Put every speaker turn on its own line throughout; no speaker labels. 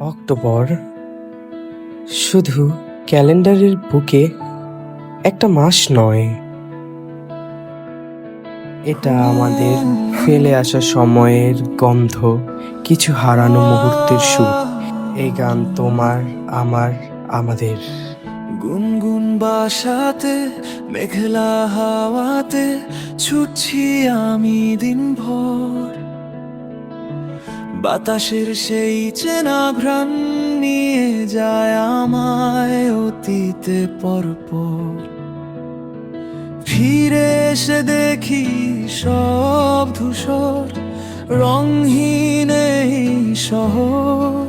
October. শুধু ক্যালেন্ডারের বুকে একটা মাস নয়। এটা আমাদের ফেলে আসা সময়ের গন্ধ, কিছু হারানো মুহূর্তের সুর এই গান তোমার, আমার, আমাদের।
গুনগুন বাসাতে, মেঘলা হাওয়াতে ছুটছি আমি দিনভর। বাতাসের সেই চেনা ঘ্রাণ নিয়ে যায় আমায় অতীতে পরপর। ফিরে এসে দেখি সব ধূসর রংহীন এই শহর।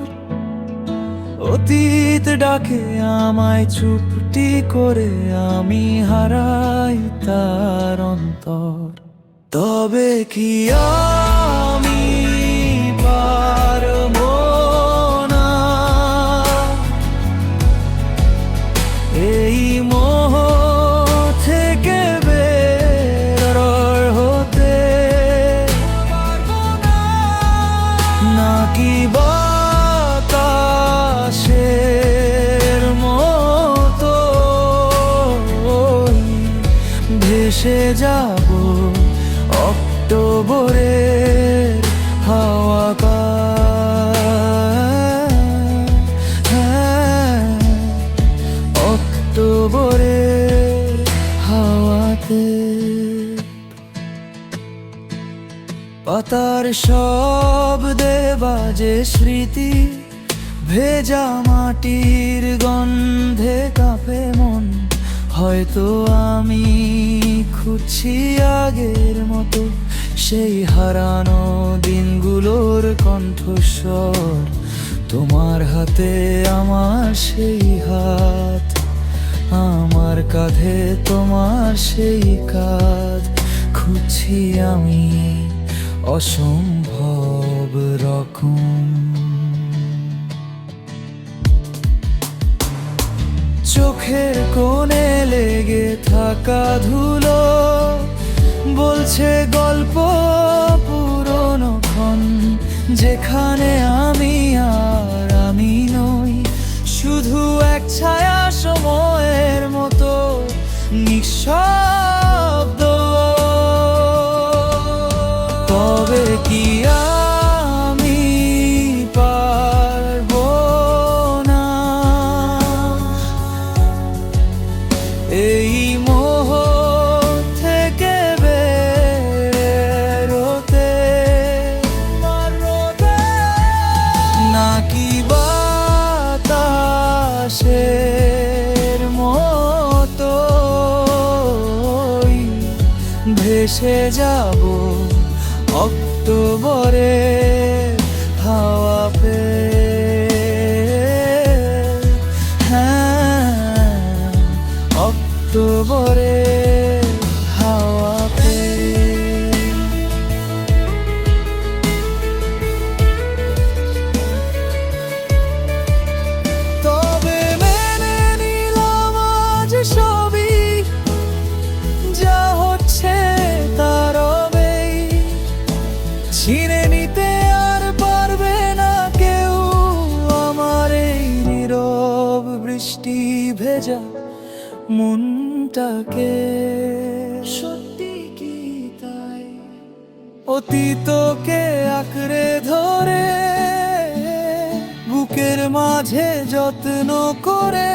অতীত ডাকে আমায় চুপটি করে আমি হারাই তার অন্তর। তবে কি আমি ভেসে যাব অক্টোবরের হাওয়া অক্টোবরের হাওয়াতে পাতার শব্দে বাজে স্মৃতি, ভেজা মাটির গন্ধে কাঁপে মন। হয়তো আমি খুঁজছি আগের মতো। সেই হারানো দিনগুলোর কণ্ঠস্বর। তোমার হাতে আমার সেই হাত। আমার কাঁধে তোমার সেই কাঁধ। খুঁজছি আমি অসম্ভব রকম। চোখের কোণে লেগে থাকা ধুলো বলছে গল্প পুরনো ক্ষণ, যেখানে আমি আর আমি নই। শুধু এক ছায়া সময়ের মতো নিঃশব্দ ভেসে যাব অক্টোবরে হাওয়া মনটাকে। সত্যি কি তাই? অতীতকে আঁকড়ে ধরে বুকের মাঝে যত্ন করে